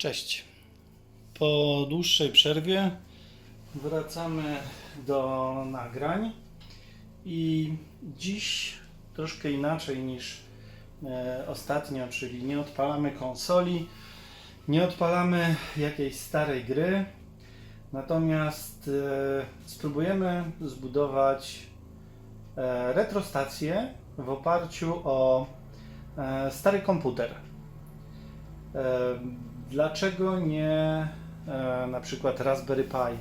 Cześć. Po dłuższej przerwie wracamy do nagrań i dziś troszkę inaczej niż e, ostatnio, czyli nie odpalamy konsoli, nie odpalamy jakiejś starej gry, natomiast e, spróbujemy zbudować e, retrostację w oparciu o stary komputer. Dlaczego nie e, na przykład Raspberry Pi?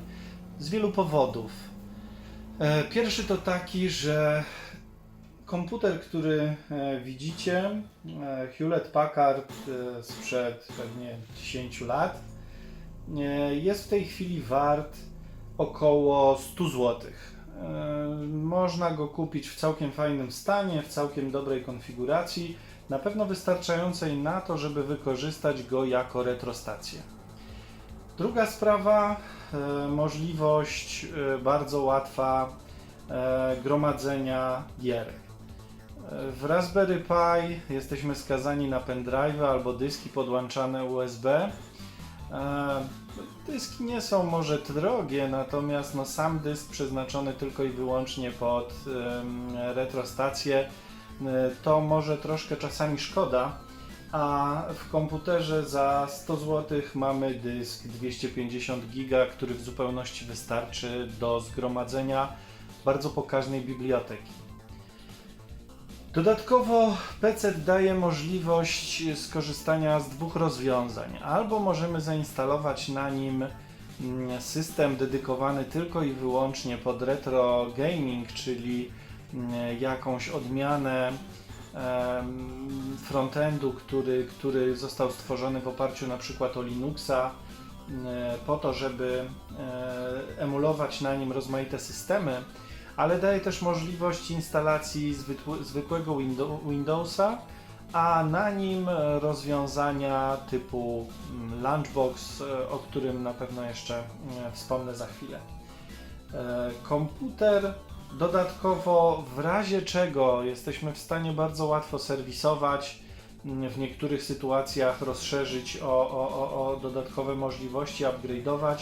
Z wielu powodów. E, Pierwszy to taki, że komputer, który e, widzicie, Hewlett Packard sprzed pewnie 10 lat, jest w tej chwili wart około 100 zł. Można go kupić w całkiem fajnym stanie, w całkiem dobrej konfiguracji na pewno wystarczającej na to, żeby wykorzystać go jako retrostację. Druga sprawa, e, możliwość e, bardzo łatwa e, gromadzenia gier. E, W Raspberry Pi jesteśmy skazani na pendrive albo dyski podłączane USB. Dyski nie są może drogie, natomiast no, sam dysk przeznaczony tylko i wyłącznie pod retrostację to może troszkę czasami szkoda, a w komputerze za 100 zł mamy dysk 250 giga, który w zupełności wystarczy do zgromadzenia bardzo pokaźnej biblioteki. Dodatkowo PC daje możliwość skorzystania z dwóch rozwiązań. Albo możemy zainstalować na nim mm, system dedykowany tylko i wyłącznie pod retro gaming, czyli jakąś odmianę frontendu, który, który został stworzony w oparciu na przykład o Linuxa, m, po to, żeby e, emulować na nim rozmaite systemy, ale daje też możliwość instalacji zwykłego Window- Windowsa, a na nim e, rozwiązania typu mm, Lunchbox, e, o którym na pewno jeszcze e, wspomnę za chwilę. E, Komputer dodatkowo w razie czego jesteśmy w stanie bardzo łatwo serwisować, mm, w niektórych sytuacjach rozszerzyć o, o, o, o dodatkowe możliwości, upgrade'ować,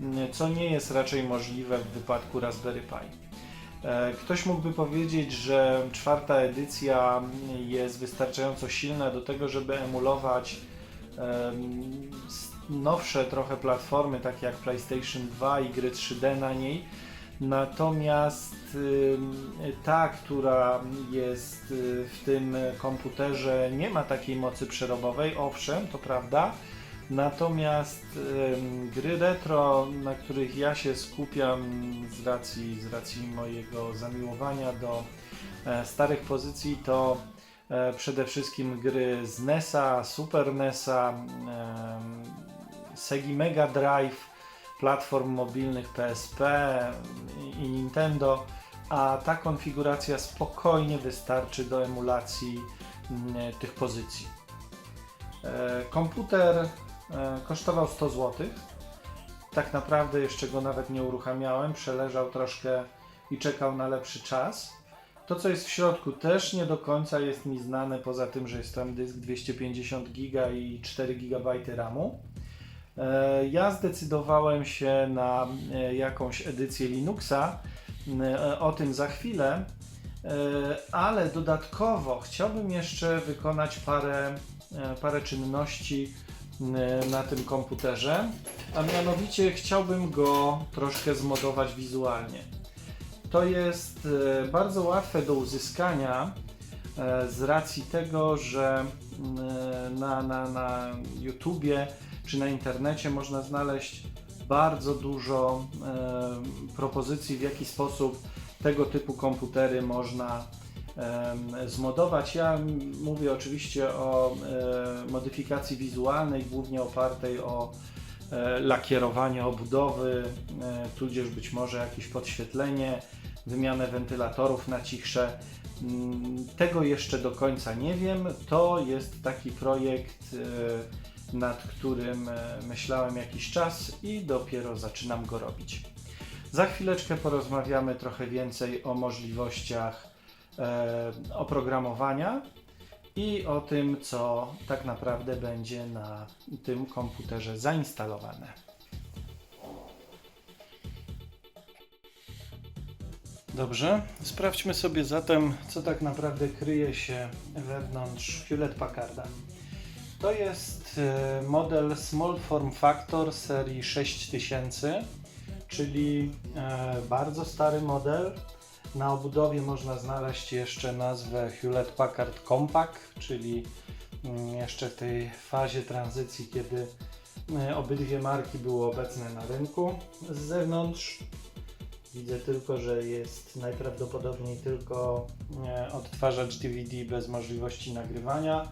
mm, co nie jest raczej możliwe w wypadku Raspberry Pi. E, Ktoś mógłby powiedzieć, że czwarta edycja jest wystarczająco silna do tego, żeby emulować nowsze trochę platformy, takie jak PlayStation 2 i gry 3D na niej. Natomiast ta, która jest y, w tym komputerze, nie ma takiej mocy przerobowej, owszem, to prawda. Natomiast gry retro, na których ja się skupiam z racji, z racji mojego zamiłowania do e, starych pozycji, to e, przede wszystkim gry z NESa, Super NESa, Segi Mega Drive, platform mobilnych PSP i Nintendo, a ta konfiguracja spokojnie wystarczy do emulacji mm, tych pozycji. E, Komputer e, kosztował 100 zł. Tak naprawdę jeszcze go nawet nie uruchamiałem, przeleżał troszkę i czekał na lepszy czas. To, co jest w środku, też nie do końca jest mi znane, poza tym, że jest tam dysk 250 GB i 4 GB RAMu. E, Ja zdecydowałem się na e, jakąś edycję Linuxa, e, o tym za chwilę, ale dodatkowo chciałbym jeszcze wykonać parę, parę czynności na tym komputerze, a mianowicie chciałbym go troszkę zmodować wizualnie. To jest bardzo łatwe do uzyskania z racji tego, że mm, na, na, na YouTubie czy na internecie można znaleźć bardzo dużo e, propozycji, w jaki sposób tego typu komputery można em, zmodować. Ja mówię oczywiście o e, modyfikacji wizualnej, głównie opartej o e, lakierowanie obudowy, e, tudzież być może jakieś podświetlenie, wymianę wentylatorów na cichsze. Mm, Tego jeszcze do końca nie wiem. To jest taki projekt, e, nad którym e, myślałem jakiś czas i dopiero zaczynam go robić. Za chwileczkę porozmawiamy trochę więcej o możliwościach e, oprogramowania i o tym, co tak naprawdę będzie na tym komputerze zainstalowane. Dobrze, sprawdźmy sobie zatem, co tak naprawdę kryje się wewnątrz Hewlett Packarda. To jest e, model Small Form Factor serii 6000, czyli e, bardzo stary model. Na obudowie można znaleźć jeszcze nazwę Hewlett Packard Compact, czyli mm, jeszcze w tej fazie tranzycji, kiedy e, obydwie marki były obecne na rynku. Z zewnątrz widzę tylko, że jest najprawdopodobniej tylko odtwarzacz DVD bez możliwości nagrywania.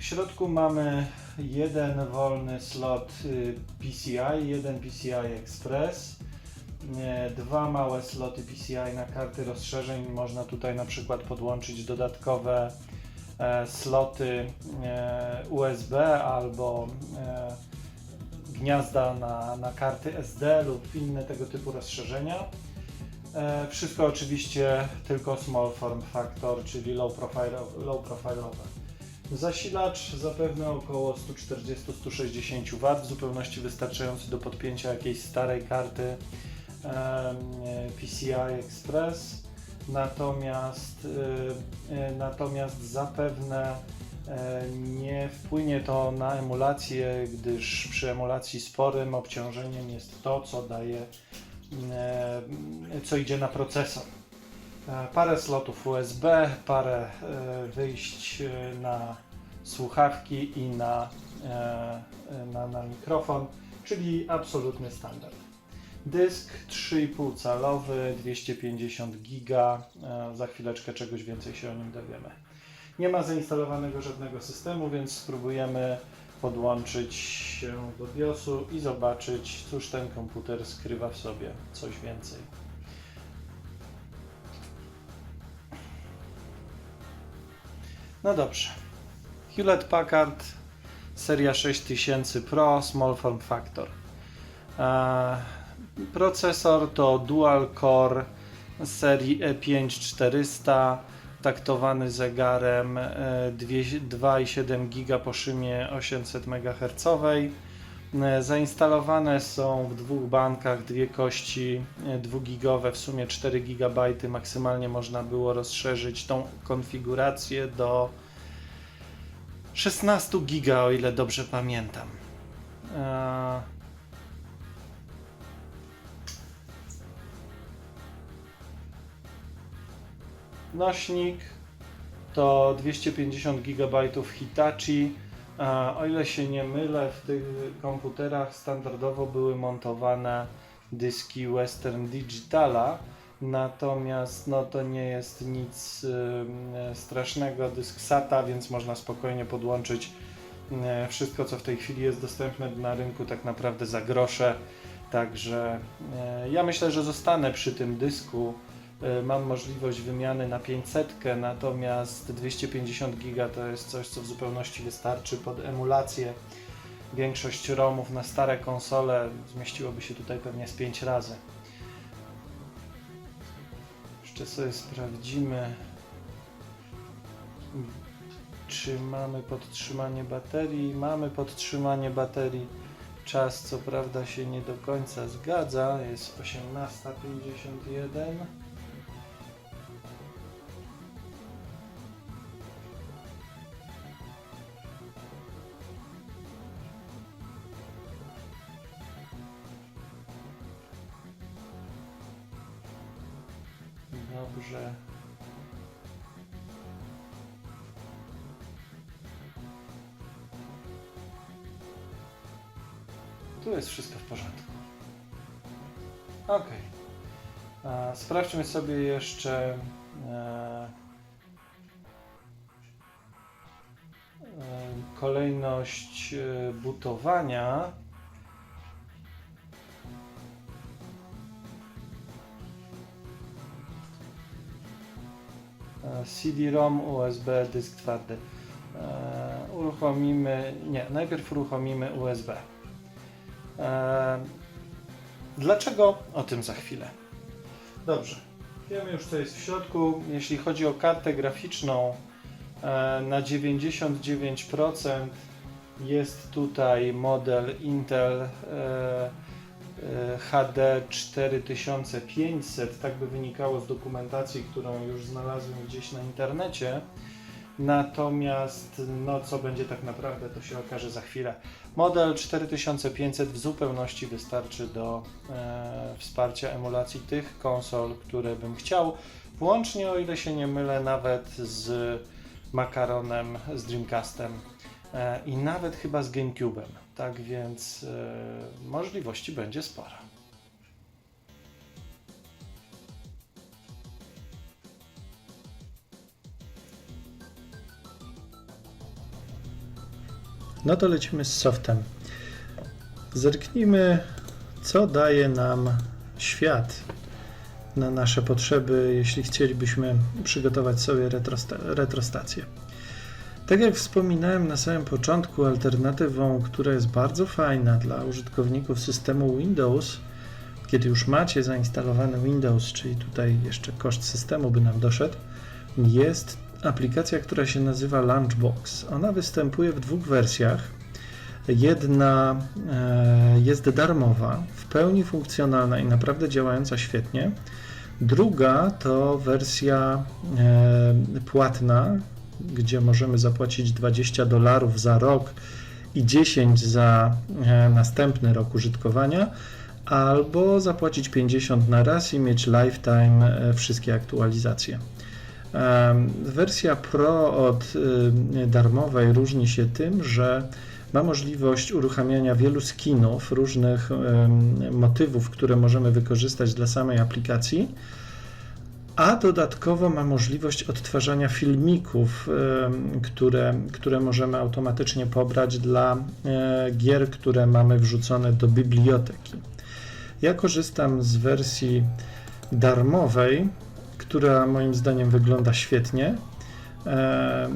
W środku mamy jeden wolny slot y, PCI, jeden PCI Express, e, dwa małe sloty PCI na karty rozszerzeń. Można tutaj na przykład podłączyć dodatkowe e, sloty e, USB albo e, gniazda na, na karty SD lub inne tego typu rozszerzenia. Wszystko oczywiście tylko small form factor, czyli low, profile, low profile'owe. Zasilacz zapewne około 140-160 W, w zupełności wystarczający do podpięcia jakiejś starej karty PCI Express. Natomiast, y, y, natomiast zapewne e, nie wpłynie to na emulację, gdyż przy emulacji sporym obciążeniem jest to, co daje, e, co idzie na procesor. E, Parę slotów USB, parę e, wyjść e, na słuchawki i na, na, na mikrofon, czyli absolutny standard. Dysk 3,5 calowy, 250 giga. Za chwileczkę czegoś więcej się o nim dowiemy. Nie ma zainstalowanego żadnego systemu, więc spróbujemy podłączyć się do BIOSu i zobaczyć, cóż ten komputer skrywa w sobie coś więcej. No dobrze. Hewlett Packard seria 6000 Pro Small Form Factor. E, procesor to Dual Core serii E E5 400 taktowany zegarem e, dwie- 2,7 GB po szymie 800 MHz. E, Zainstalowane są w dwóch bankach dwie kości 2-gigowe, w sumie 4 GB. Maksymalnie można było rozszerzyć tą konfigurację do 16 giga, o ile dobrze pamiętam. Eee, Nośnik to 250 GB Hitachi. E, O ile się nie mylę, w tych komputerach standardowo były montowane dyski Western Digitala. Natomiast no, to nie jest nic ym, strasznego, dysk SATA, więc można spokojnie podłączyć y, wszystko, co w tej chwili jest dostępne na rynku, tak naprawdę za grosze. Także y, ja myślę, że zostanę przy tym dysku. Y, Mam możliwość wymiany na 500, natomiast 250 giga to jest coś, co w zupełności wystarczy pod emulację. Większość ROMów na stare konsole zmieściłoby się tutaj pewnie z 5 razy. Jeszcze sobie sprawdzimy, czy mamy podtrzymanie baterii. Mamy podtrzymanie baterii. Czas co prawda się nie do końca zgadza. Jest 18.51. Tu jest wszystko w porządku. Ok. A, Sprawdźmy sobie jeszcze e, e, kolejność e, butowania. E, CD-ROM, USB, dysk twardy. E, uruchomimy, nie, najpierw uruchomimy USB. Dlaczego? O tym za chwilę. Dobrze, wiemy już co jest w środku. Jeśli chodzi o kartę graficzną, Na 99% jest tutaj model Intel e, e, HD 4500, tak by wynikało z dokumentacji, którą już znalazłem gdzieś na internecie. Natomiast no, co będzie tak naprawdę, to się okaże za chwilę. Model 4500 w zupełności wystarczy do e, wsparcia emulacji tych konsol, które bym chciał, włącznie, o ile się nie mylę, nawet z Makaronem, z Dreamcastem e, i nawet chyba z GameCube'em. Tak więc e, możliwości będzie sporo. No to lecimy z softem. Zerknijmy, co daje nam świat na nasze potrzeby, jeśli chcielibyśmy przygotować sobie retrosta- retrostację. Tak jak wspominałem na samym początku, alternatywą, która jest bardzo fajna dla użytkowników systemu Windows, kiedy już macie zainstalowany Windows, czyli tutaj jeszcze koszt systemu by nam doszedł, jest aplikacja, która się nazywa Lunchbox. Ona występuje w dwóch wersjach. Jedna e, jest darmowa, w pełni funkcjonalna i naprawdę działająca świetnie. Druga to wersja e, płatna, gdzie możemy zapłacić 20 dolarów za rok i 10 za e, następny rok użytkowania, albo zapłacić 50 na raz i mieć lifetime wszystkie aktualizacje. Wersja Pro od y, darmowej różni się tym, że ma możliwość uruchamiania wielu skinów, różnych motywów, które możemy wykorzystać dla samej aplikacji, a dodatkowo ma możliwość odtwarzania filmików, które, które możemy automatycznie pobrać dla e, gier, które mamy wrzucone do biblioteki. Ja korzystam z wersji darmowej, która moim zdaniem wygląda świetnie. E,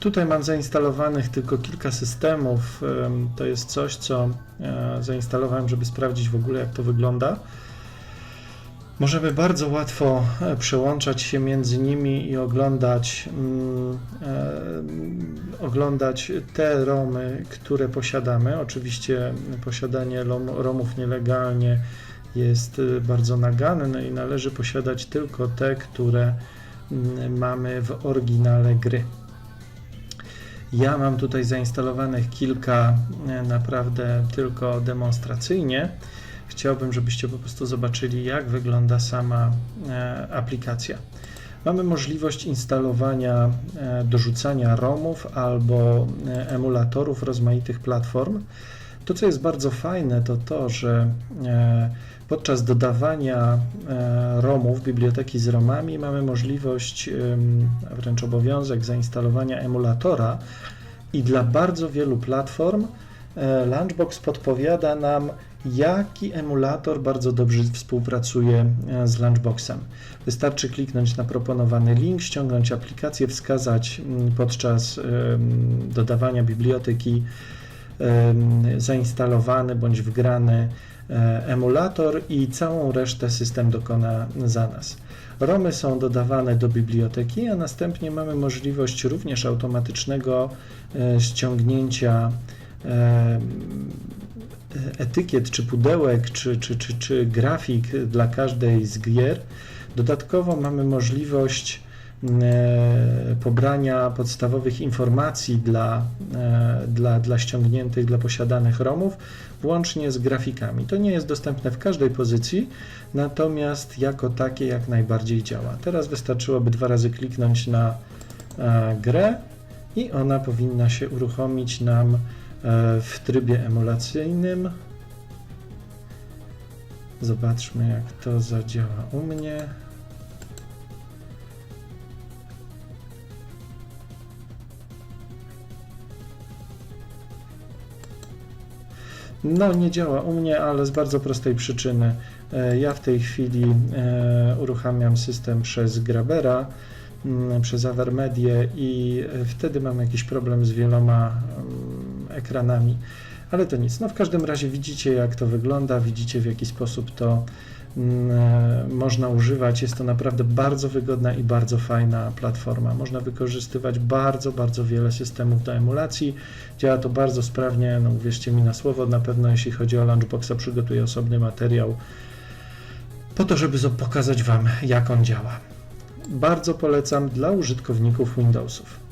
Tutaj mam zainstalowanych tylko kilka systemów. Em, To jest coś, co e, zainstalowałem, żeby sprawdzić w ogóle, jak to wygląda. Możemy bardzo łatwo e, przełączać się między nimi i oglądać, mm, e, oglądać te romy, które posiadamy. Oczywiście posiadanie rom- romów nielegalnie jest y, bardzo naganne i należy posiadać tylko te, które mm, mamy w oryginale gry. Ja mam tutaj zainstalowanych kilka e, naprawdę tylko demonstracyjnie. Chciałbym, żebyście po prostu zobaczyli, jak wygląda sama e, aplikacja. Mamy możliwość instalowania, dorzucania ROMów albo emulatorów rozmaitych platform. To, co jest bardzo fajne, to to, że podczas dodawania e, ROMów, biblioteki z ROMami, mamy możliwość, wręcz obowiązek zainstalowania emulatora i dla bardzo wielu platform e, Lunchbox podpowiada nam, jaki emulator bardzo dobrze współpracuje e, z Lunchboxem. Wystarczy kliknąć na proponowany link, ściągnąć aplikację, wskazać mm, podczas dodawania biblioteki zainstalowany bądź wgrany e, emulator i całą resztę system dokona za nas. ROMy są dodawane do biblioteki, a następnie mamy możliwość również automatycznego e, ściągnięcia etykiet, czy pudełek, czy, czy, czy, czy grafik dla każdej z gier. Dodatkowo mamy możliwość pobrania podstawowych informacji dla, e, dla, dla ściągniętych, dla posiadanych ROMów, włącznie z grafikami. To nie jest dostępne w każdej pozycji, natomiast jako takie jak najbardziej działa. Teraz wystarczyłoby dwa razy kliknąć na e, grę i ona powinna się uruchomić nam e, w trybie emulacyjnym. Zobaczmy, jak to zadziała u mnie. No, nie działa u mnie, ale z bardzo prostej przyczyny. E, Ja w tej chwili e, uruchamiam system przez Grabera, przez Avermedię i e, wtedy mam jakiś problem z wieloma mm, ekranami. Ale to nic. No w każdym razie widzicie, jak to wygląda, widzicie w jaki sposób to można używać. Jest to naprawdę bardzo wygodna i bardzo fajna platforma. Można wykorzystywać bardzo, bardzo wiele systemów do emulacji. Działa to bardzo sprawnie, no uwierzcie mi na słowo, na pewno jeśli chodzi o Launchboxa przygotuję osobny materiał po to, żeby pokazać Wam jak on działa. Bardzo polecam dla użytkowników Windowsów.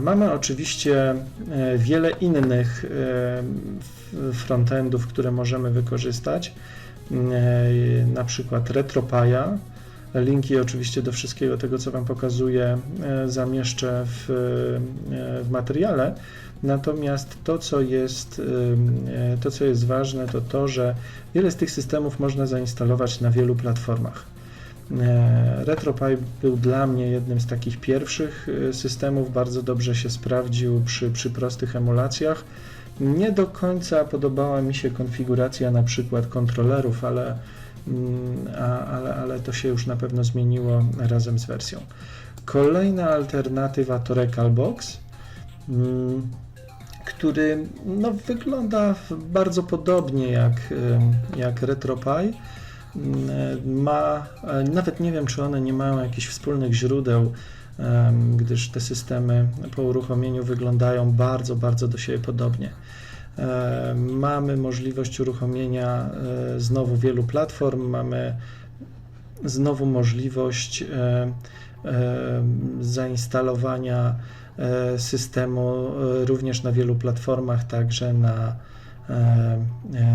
Mamy oczywiście e, wiele innych e, frontendów, które możemy wykorzystać, e, na przykład RetroPie'a. Linki oczywiście do wszystkiego tego, co Wam pokazuję, e, zamieszczę w, e, w materiale. Natomiast to co, jest, e, to, co jest ważne, to to, że wiele z tych systemów można zainstalować na wielu platformach. E, RetroPie był dla mnie jednym z takich pierwszych e, systemów, bardzo dobrze się sprawdził przy, przy prostych emulacjach. Nie do końca podobała mi się konfiguracja na przykład kontrolerów, ale, mm, ale, ale to się już na pewno zmieniło razem z wersją. Kolejna alternatywa to Recalbox, mm, który no, wygląda bardzo podobnie jak, jak RetroPie ma, e, nawet nie wiem, czy one nie mają jakichś wspólnych źródeł, gdyż te systemy po uruchomieniu wyglądają bardzo, bardzo do siebie podobnie. Mamy możliwość uruchomienia e, znowu wielu platform, mamy znowu możliwość e, e, zainstalowania systemu również na wielu platformach, także na,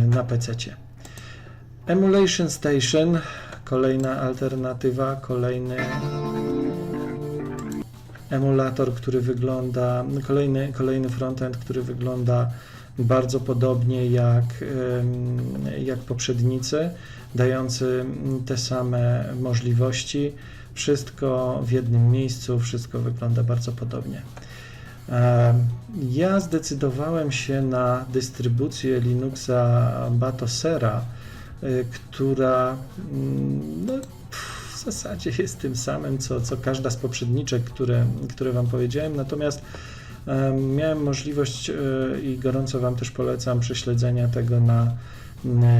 na PC-cie. Emulation Station, kolejna alternatywa, kolejny emulator, który wygląda, kolejny, kolejny frontend, który wygląda bardzo podobnie jak, jak poprzednicy, dający te same możliwości. Wszystko w jednym miejscu, wszystko wygląda bardzo podobnie. Ja zdecydowałem się na dystrybucję Linuxa Batosera, y, która mm, no, zasadzie jest tym samym, co, co każda z poprzedniczek, które, które Wam powiedziałem, natomiast em, miałem możliwość y, i gorąco Wam też polecam prześledzenia tego na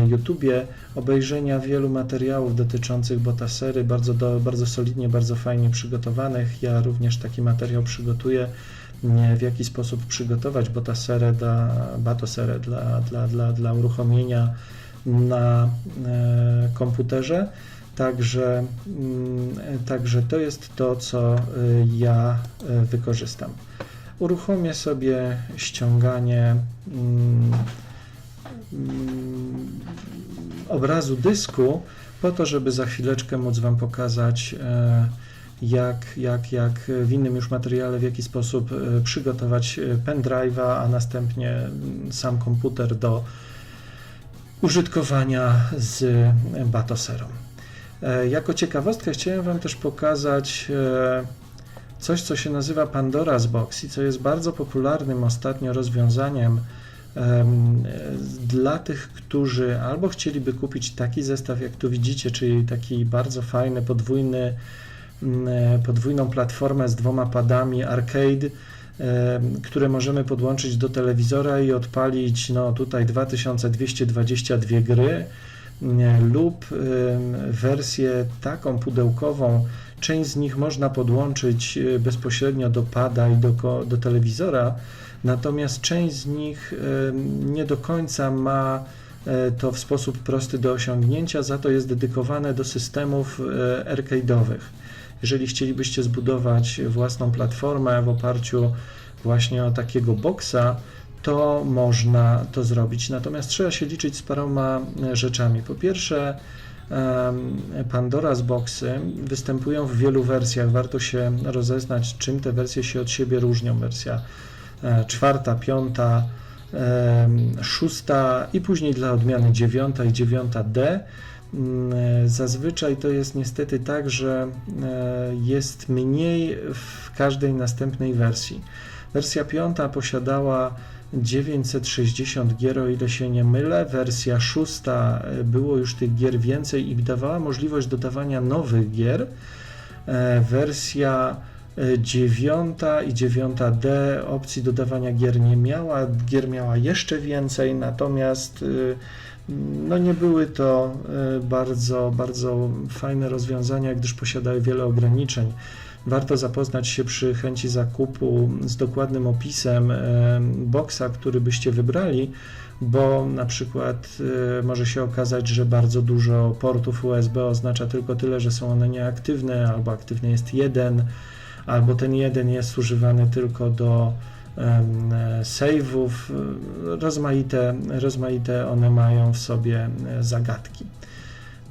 YouTubie, obejrzenia wielu materiałów dotyczących Botasery, bardzo, do, bardzo solidnie, bardzo fajnie przygotowanych. Ja również taki materiał przygotuję, w jaki sposób przygotować Botaserę dla, Batoserę dla, dla, dla, dla uruchomienia na e, komputerze. Także, mm, także to jest to, co e, ja e, wykorzystam. Uruchomię sobie ściąganie mm, mm, obrazu dysku po to, żeby za chwileczkę móc Wam pokazać, e, jak, jak, jak w innym już materiale, w jaki sposób przygotować pendrive'a, a następnie sam komputer do użytkowania z Batoserą. E, Jako ciekawostkę chciałem Wam też pokazać e, coś, co się nazywa Pandora's Box i co jest bardzo popularnym ostatnio rozwiązaniem em, dla tych, którzy albo chcieliby kupić taki zestaw, jak tu widzicie, czyli taki bardzo fajny, podwójny, e, podwójną platformę z dwoma padami arcade, które możemy podłączyć do telewizora i odpalić no tutaj 2222 gry lub wersję taką pudełkową. Część z nich można podłączyć e, bezpośrednio do pada i do, do telewizora, natomiast część z nich nie do końca ma e, to w sposób prosty do osiągnięcia, za to jest dedykowane do systemów e, arcade'owych. Jeżeli chcielibyście zbudować własną platformę w oparciu właśnie o takiego boksa, to można to zrobić. Natomiast trzeba się liczyć z paroma e, rzeczami. Po pierwsze, em, Pandora's Boxy występują w wielu wersjach. Warto się rozeznać, czym te wersje się od siebie różnią. Wersja e, czwarta, piąta, szósta i później dla odmiany dziewiąta i dziewiąta D. Mm, e, Zazwyczaj to jest niestety tak, że jest mniej w każdej następnej wersji. Wersja piąta posiadała 960 gier, o ile się nie mylę. Wersja szósta e, było już tych gier więcej i dawała możliwość dodawania nowych gier. E, Wersja e, dziewiąta i 9D opcji dodawania gier nie miała. Gier miała jeszcze więcej, natomiast No nie były to e, bardzo, bardzo fajne rozwiązania, gdyż posiadały wiele ograniczeń. Warto zapoznać się przy chęci zakupu z dokładnym opisem e, boksa, który byście wybrali, bo na przykład e, może się okazać, że bardzo dużo portów USB oznacza tylko tyle, że są one nieaktywne, albo aktywny jest jeden, albo ten jeden jest używany tylko do save'ów. Rozmaite, rozmaite one mają w sobie e, zagadki.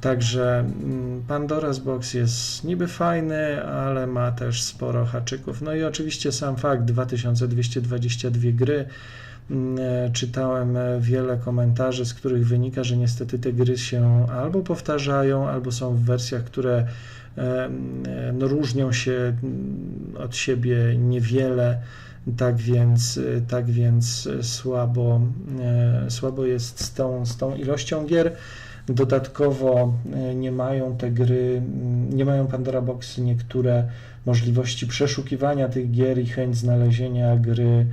Także mm, Pandora's Box jest niby fajny, ale ma też sporo haczyków. No i oczywiście sam fakt 2222 gry. Mm, e, Czytałem e, wiele komentarzy, z których wynika, że niestety te gry się albo powtarzają, albo są w wersjach, które e, no, różnią się mm, od siebie niewiele. Tak więc, tak więc słabo, słabo jest z tą, z tą ilością gier. Dodatkowo e, nie mają te gry, mm, nie mają Pandora Boxy niektóre możliwości przeszukiwania tych gier i chęć znalezienia gry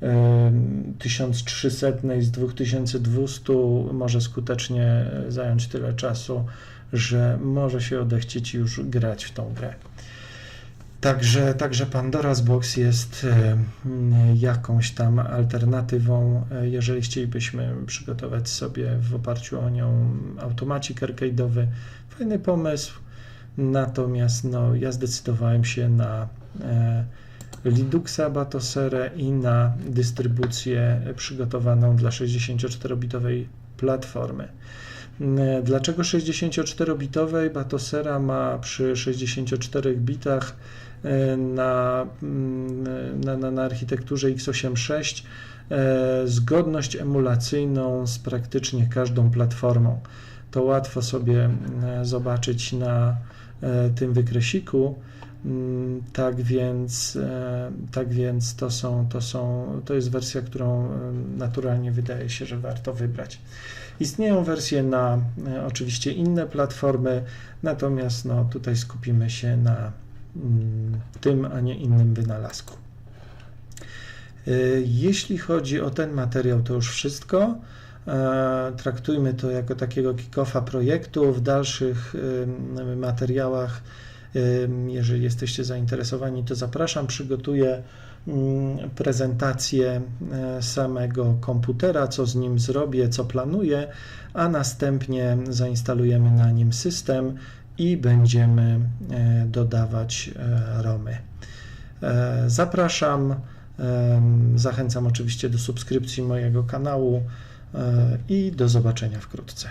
em, 1300 z 2200 może skutecznie e, zająć tyle czasu, że może się odechcieć już grać w tą grę. Także, także Pandora's Box jest e, jakąś tam alternatywą, e, jeżeli chcielibyśmy przygotować sobie w oparciu o nią automacik arcade'owy. Fajny pomysł, natomiast no, ja zdecydowałem się na e, Linuxa Batosere i na dystrybucję przygotowaną dla 64-bitowej platformy. Dlaczego 64-bitowej? Batosera ma przy 64 bitach na, mm, na, na, na architekturze x86 e, zgodność emulacyjną z praktycznie każdą platformą. To łatwo sobie e, zobaczyć na e, tym wykresiku. Mm, Tak więc, tak więc to, są, to, są, to jest wersja, którą naturalnie wydaje się, że warto wybrać. Istnieją wersje na oczywiście inne platformy, natomiast no, tutaj skupimy się na tym, a nie innym wynalazku. E, Jeśli chodzi o ten materiał, to już wszystko. E, Traktujmy to jako takiego kick-offa projektu. W dalszych materiałach, jeżeli jesteście zainteresowani, to zapraszam. Przygotuję mm, prezentację e, samego komputera, co z nim zrobię, co planuję, a następnie zainstalujemy na nim system i będziemy e, dodawać e, ROMy. E, Zapraszam. Zachęcam oczywiście do subskrypcji mojego kanału i do zobaczenia wkrótce.